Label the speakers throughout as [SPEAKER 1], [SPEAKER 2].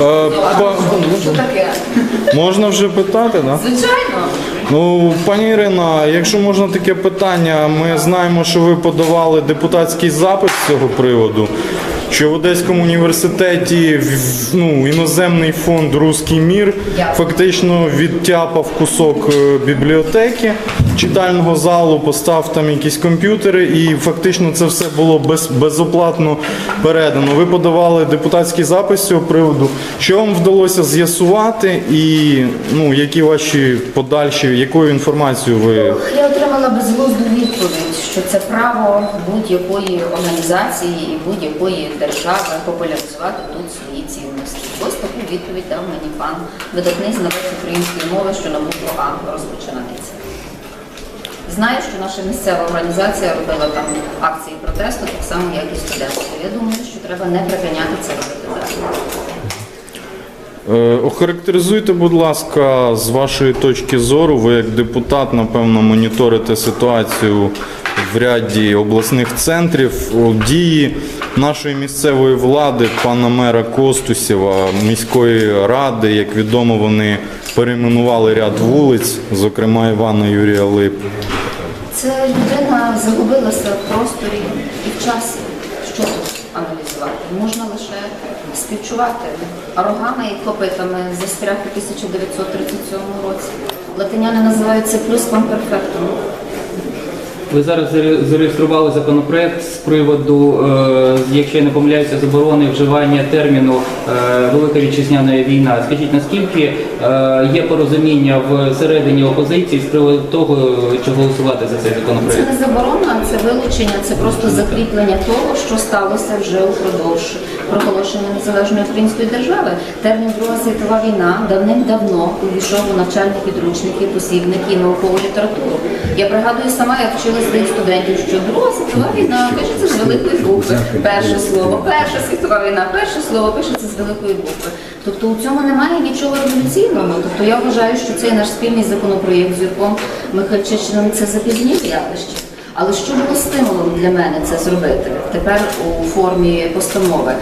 [SPEAKER 1] Е, па-
[SPEAKER 2] Що таке?
[SPEAKER 1] Можна вже питати, так?
[SPEAKER 2] Звичайно.
[SPEAKER 1] Ну, пані Ірина, якщо можна таке питання, ми знаємо, що ви подавали депутатський запит з цього приводу. Що в Одеському університеті ну, іноземний фонд Руський мір фактично відтяпав кусок е, бібліотеки читального залу, постав там якісь комп'ютери, і фактично це все було без, безоплатно передано. Ви подавали депутатський запис з приводу. Що вам вдалося з'ясувати, і ну, які ваші подальші, якою інформацією ви
[SPEAKER 2] Я отримала безглузду відповідь, що це право будь-якої організації і будь-якої держави популяризувати тут свої цінності. Ось таку відповідь дав мені пан видатний знавець української мови, що на букву А розпочинається. Знаю, що наша місцева організація робила там акції протесту, так само як і студентські. Я думаю, що треба не припиняти це робити далі.
[SPEAKER 1] Е, Охарактеризуйте, будь ласка, з вашої точки зору, ви як депутат, напевно, моніторите ситуацію в ряді обласних центрів дії нашої місцевої влади, пана мера Костусєва, міської ради. Як відомо, вони перейменували ряд вулиць, зокрема Івана Юрія Лип.
[SPEAKER 2] Це людина загубилася в просторі і в часі. Що тут аналізувати? Можна лише співчувати. Рогами і копитами застряг у 1937 році. Латиняни називають це плюском перфектум.
[SPEAKER 3] Ви зараз зареєстрували законопроект з приводу, е, якщо я не помиляюся, заборони вживання терміну е, Велика вітчизняна війна. Скажіть, наскільки е, є порозуміння всередині опозиції з приводу того, чи голосувати за цей законопроект?
[SPEAKER 2] Це не заборона, це вилучення, це просто закріплення того, що сталося вже упродовж проголошення незалежної української держави. Термін Друга світова війна давним-давно увійшов у навчальні підручники, посібники і наукову літературу. Я пригадую сама, як вчила своїх студентів, що Друга світова війна пишеться з великої букви. Перше слово, Перша світова війна, перше слово пишеться з великої букви. Тобто у цьому немає нічого революційного. Тобто я вважаю, що цей наш спільний законопроєкт з Юрком Михальчичним це запізніле явище. Але що було стимулом для мене це зробити тепер у формі постанови?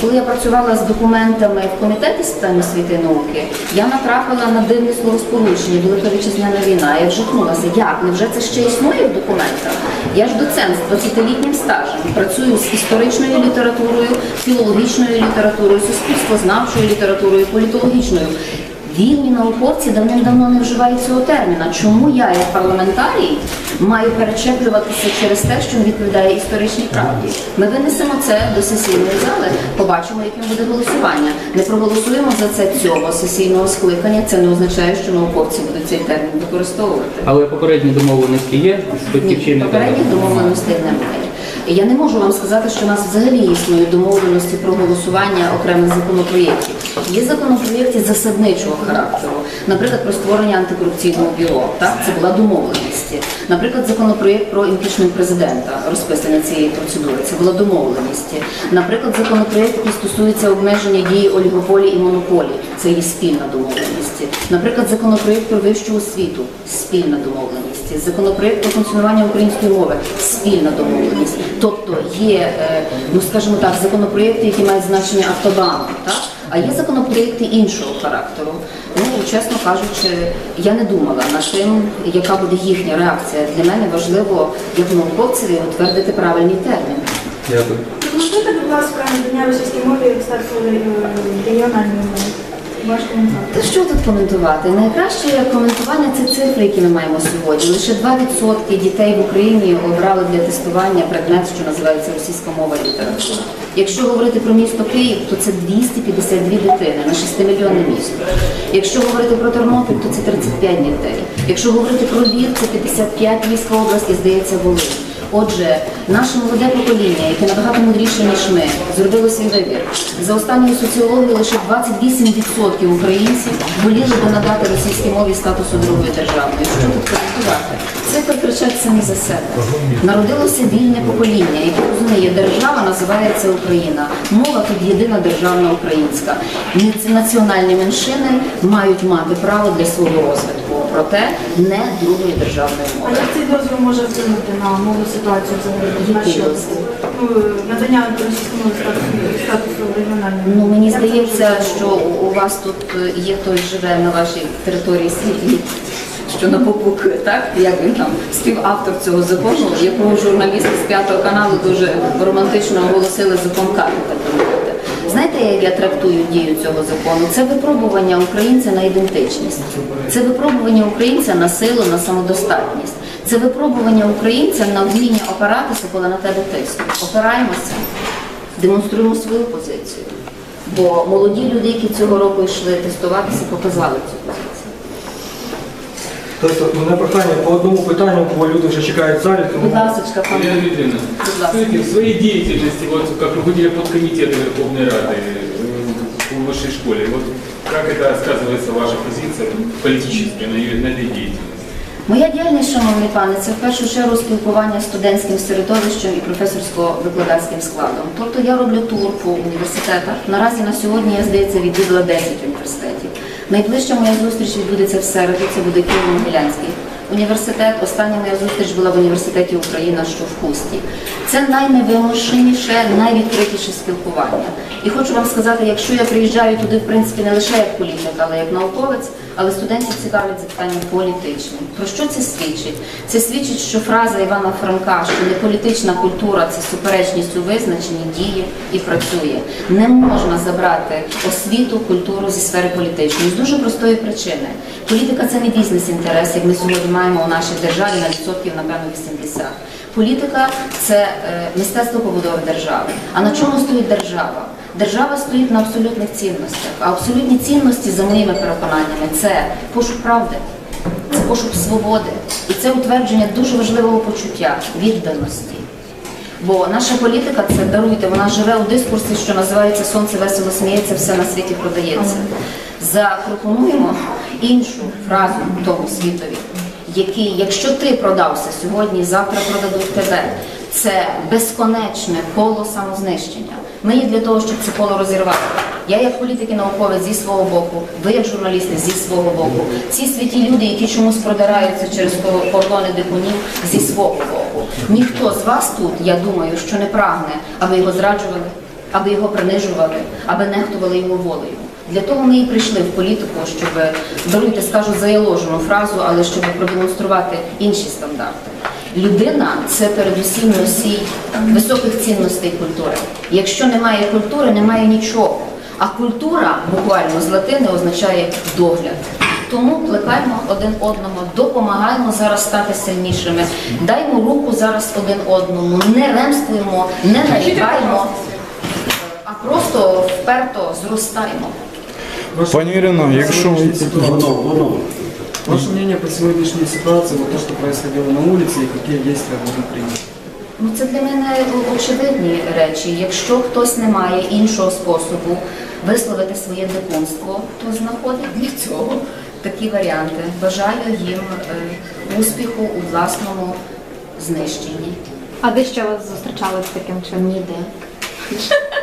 [SPEAKER 2] Коли я працювала з документами в комітеті з освіти і науки, я натрапила на дивне словосполучення Велика вітчизняна війна. Я вжахнулася. Як? Невже це ще існує в документах? Я ж доцент з 20-літнім стажем, працюю з історичною літературою, філологічною літературою, суспільствознавчою літературою, політологічною. Вільні науковці давним-давно не вживають цього терміна. Чому я, як парламентарій, маю перечеплюватися через те, що не відповідає історичній правді? Ми винесемо це до сесійної зали, побачимо, яким буде голосування. Не проголосуємо за це цього сесійного скликання. Це не означає, що науковці будуть цей термін використовувати.
[SPEAKER 3] Але попередні домовленості є з
[SPEAKER 2] Ні, попередніх домовленостей немає. Я не можу вам сказати, що у нас взагалі існують домовленості про голосування окремих законопроєктів. Є законопроєкти засадничого характеру, наприклад, про створення антикорупційного бюро. Так, це була домовленість. Наприклад, законопроєкт про імпічмент президента, розписання цієї процедури. Це була домовленість. Наприклад, законопроєкт, який стосується обмеження дії олігополій і монополій. Це є спільна домовленість. Наприклад, законопроєкт про вищу освіту спільна домовленість. Законопроєкт про функціонування української мови спільна домовленість. Тобто є, е, ну скажімо так, законопроєкти, які мають значення автобану, так? А є законопроєкти іншого характеру. Ну, чесно кажучи, я не думала над тим, яка буде їхня реакція. Для мене важливо, як науковцеві, утвердити правильний термін.
[SPEAKER 3] Дякую.
[SPEAKER 4] Можете, будь ласка, надання російській мові статусу регіональної мови? Ваш коментар.
[SPEAKER 2] Та що тут коментувати? Найкраще коментування це цифри, які ми маємо сьогодні. Лише 2% дітей в Україні обрали для тестування предмет, що називається російська мова і література. Якщо говорити про місто Київ, то це 252 дитини на 6-мільйонне місто. Якщо говорити про Тернопіль, то це 35 дітей. Якщо говорити про Львів, це 55 Львівська область і здається Волинь. Отже, наше молоде покоління, яке набагато мудріше, ніж ми, зробило свій вибір. За останньою соціологією лише 28% українців воліли би надати російській мові статусу другої державної. Що тут коментувати? Цифри кричать самі за себе. Народилося вільне покоління, яке розуміє, держава називається Україна. Мова тут єдина державна українська. Ні- Національні меншини мають мати право для свого розвитку. Проте не другої державної
[SPEAKER 4] А як цей дозвіл може вплинути на мовну ситуацію взагалі? Ну, надання російської мови статусу, регіональної.
[SPEAKER 2] Ну мені здається, що у вас тут є хтось живе на вашій території світлі, що на попук, так як він там співавтор цього закону, якого журналісти з п'ятого каналу дуже романтично оголосили закон мовити. Знаєте, як я трактую дію цього закону? Це випробування українця на ідентичність, це випробування українця на силу, на самодостатність, це випробування українця на вміння опиратися, коли на тебе тиснуть. Опираємося, демонструємо свою позицію. Бо молоді люди, які цього року йшли тестуватися, показали цю.
[SPEAKER 5] Тобто, у мене прохання по одному питанню, бо люди вже чекають в залі,
[SPEAKER 2] Будь
[SPEAKER 5] тому
[SPEAKER 2] ласка, пане.
[SPEAKER 6] Елена Дмитриевна,
[SPEAKER 2] Будь ласка.
[SPEAKER 6] скажите, в своей деятельности, вот как руководителя подкомитета Верховной Рады э, в высшей школе, вот как это сказывается ваша позиция политическая на, её- на этой деятельности?
[SPEAKER 2] Моя діяльність, шановний пане, це в першу чергу спілкування з студентським середовищем і професорсько-викладацьким складом. Тобто я роблю тур по університетах. Наразі на сьогодні я здається відвідала 10 університетів. Найближча моя зустріч відбудеться в середу. Це буде Києво-Могилянський університет. Остання моя зустріч була в університеті Україна, що в Хусті. Це найневимушеніше, найвідкритіше спілкування. І хочу вам сказати, якщо я приїжджаю туди, в принципі, не лише як політик, але як науковець, але студентів цікавлять запитання політичні. Про що це свідчить? Це свідчить, що фраза Івана Франка, що не політична культура це суперечність у визначенні діє і працює. Не можна забрати освіту, культуру зі сфери політичної з дуже простої причини. Політика це не бізнес-інтерес, як ми сьогодні маємо у нашій державі на відсотків, напевно, 80. Політика це е, мистецтво побудови держави. А на чому стоїть держава? Держава стоїть на абсолютних цінностях. А абсолютні цінності, за моїми переконаннями, це пошук правди, це пошук свободи і це утвердження дуже важливого почуття відданості. Бо наша політика це даруйте, вона живе у дискурсі, що називається Сонце весело сміється, все на світі продається. Запропонуємо іншу фразу тому світові, який, якщо ти продався сьогодні, завтра продадуть тебе. Це безконечне коло самознищення. Ми є для того, щоб це коло розірвати. Я як політик і науковець зі свого боку, ви як журналісти зі свого боку. Ці святі люди, які чомусь продираються через ко- кордони дикунів зі свого боку. Ніхто з вас тут, я думаю, що не прагне, аби його зраджували, аби його принижували, аби нехтували його волею. Для того ми і прийшли в політику, щоб даруйте, скажу заяложену фразу, але щоб продемонструвати інші стандарти. Людина це передусім носій високих цінностей культури. Якщо немає культури, немає нічого. А культура буквально з латини означає догляд. Тому плекаємо один одного, допомагаємо зараз стати сильнішими. Даймо руку зараз один одному, не ремствуємо, не нарікаємо, а просто вперто зростаємо.
[SPEAKER 1] Пані Ірино, якщо
[SPEAKER 5] ваше мнение по сегодняшней ситуации, вот то, что происходило на улице и какие действия будут приняты?
[SPEAKER 2] Ну, це для мене очевидні речі. Якщо хтось не має іншого способу висловити своє дикунство, то знаходить для цього такі варіанти. Бажаю їм е, успіху у власному знищенні.
[SPEAKER 7] А де ще вас зустрічали з таким чином?
[SPEAKER 2] Ніде.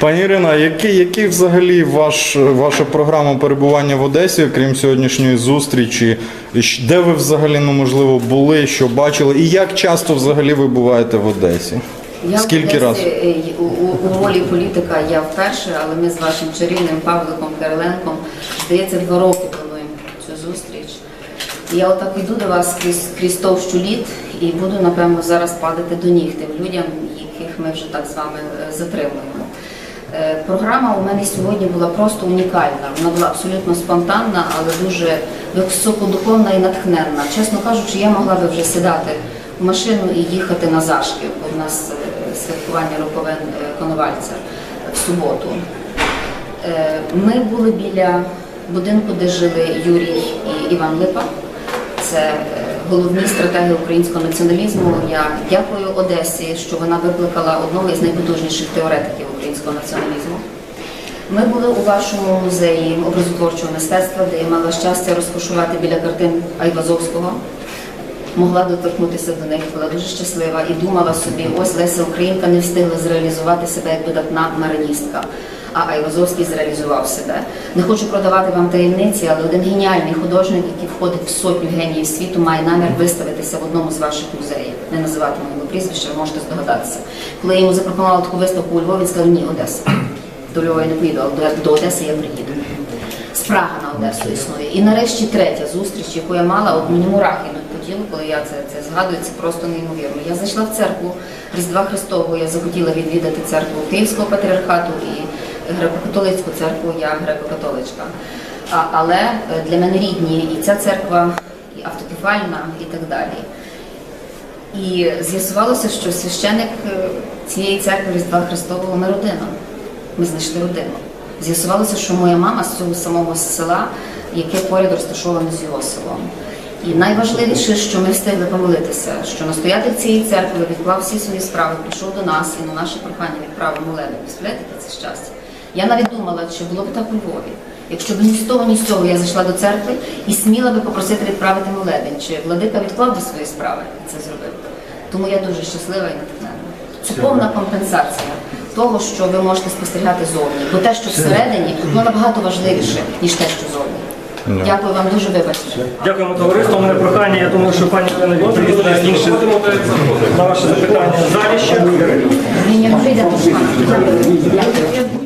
[SPEAKER 1] Пані Ірина, який, який взагалі ваш, ваша програма перебування в Одесі, окрім сьогоднішньої зустрічі? Де ви взагалі, ну, можливо, були, що бачили? І як часто взагалі ви буваєте в Одесі?
[SPEAKER 2] Я
[SPEAKER 1] Скільки
[SPEAKER 2] в
[SPEAKER 1] разів?
[SPEAKER 2] е, у, у, у ролі політика я вперше, але ми з вашим чарівним Павликом Кириленком, здається, два роки плануємо цю зустріч. І я отак йду до вас крізь, крізь товщу літ і буду, напевно, зараз падати до ніг тим людям, яких ми вже так з вами е, затримуємо. Е, Програма у мене сьогодні була просто унікальна. Вона була абсолютно спонтанна, але дуже високодуховна і натхненна. Чесно кажучи, я могла би вже сідати в машину і їхати на Зашків, бо в нас е, святкування роковин Коновальця в суботу. Ми були біля будинку, де жили Юрій і Іван Липа. Це головні стратегії українського націоналізму. Я дякую Одесі, що вона викликала одного із найпотужніших теоретиків українського націоналізму. Ми були у вашому музеї образотворчого мистецтва, де я мала щастя розкошувати біля картин Айвазовського. Могла доторкнутися до них, була дуже щаслива і думала собі, ось Леся Українка не встигла зреалізувати себе як видатна мариністка. А Айвазовський зреалізував себе. Не хочу продавати вам таємниці, але один геніальний художник, який входить в сотню геніїв світу, має намір виставитися в одному з ваших музеїв. Не називатиму його прізвище, ви можете здогадатися. Коли я йому запропонувала таку виставку у Львові, він сказав, ні, Одеса. До Львова я не поїду, але до- до Одеси я приїду. Спрага на Одесу існує. І нарешті третя зустріч, яку я мала, от мені мурахи йдуть по тілу, коли я це, це згадую, це просто неймовірно. Я зайшла в церкву Різдва Христового, я захотіла відвідати церкву Київського патріархату і греко-католицьку церкву, я греко-католичка. Але е, для мене рідні і ця церква, і автокефальна, і так далі. І з'ясувалося, що священик е, цієї церкви Різдва Христового ми родина. Ми знайшли родину. З'ясувалося, що моя мама з цього самого села, яке поряд розташоване з його селом. І найважливіше, що ми встигли помолитися, що настоятель цієї церкви відклав всі свої справи, прийшов до нас і на наше прохання відправив молебень. Представляєте, це щастя? Я навіть думала, чи було б так у Львові. Якщо б ні з того, ні з цього я зайшла до церкви і сміла би попросити відправити молебень, чи владика відклав би свої справи і це зробив. Тому я дуже щаслива і натхнена. Це повна компенсація того, що ви можете спостерігати зовні. Бо те, що всередині, воно набагато важливіше, ніж те, що зовні. Дякую вам дуже вибачте.
[SPEAKER 8] Дякуємо товариство. У мене прохання. Я думаю, що пані Олена відповість на інше на ваше запитання залі ще.
[SPEAKER 2] Ні, ні, вже йде. Дякую.